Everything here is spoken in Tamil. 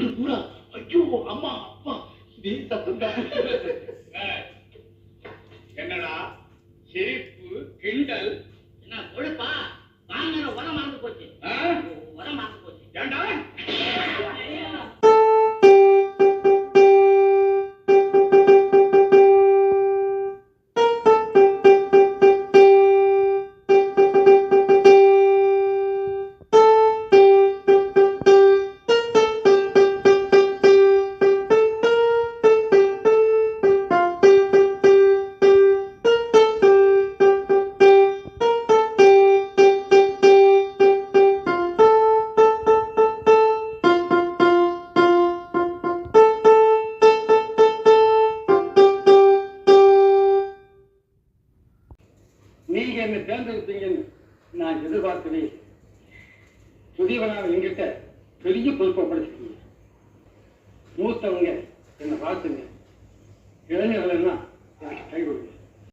வீடு பூரா ஐயோ அம்மா அப்பா இதே சத்தம் என்னடா சிரிப்பு கிண்டல் என்ன கொழுப்பா நீங்க என்ன தேர்ந்தெடுத்தீங்கன்னு நான் எதிர்பார்க்கவே புதியவனாக எங்கிட்ட பெரிய பொறுப்பை படைச்சிட்டீங்க மூத்தவங்க என்னை பார்த்துங்க. இளைஞர்கள் எல்லாம் எனக்கு கை கொடுங்க.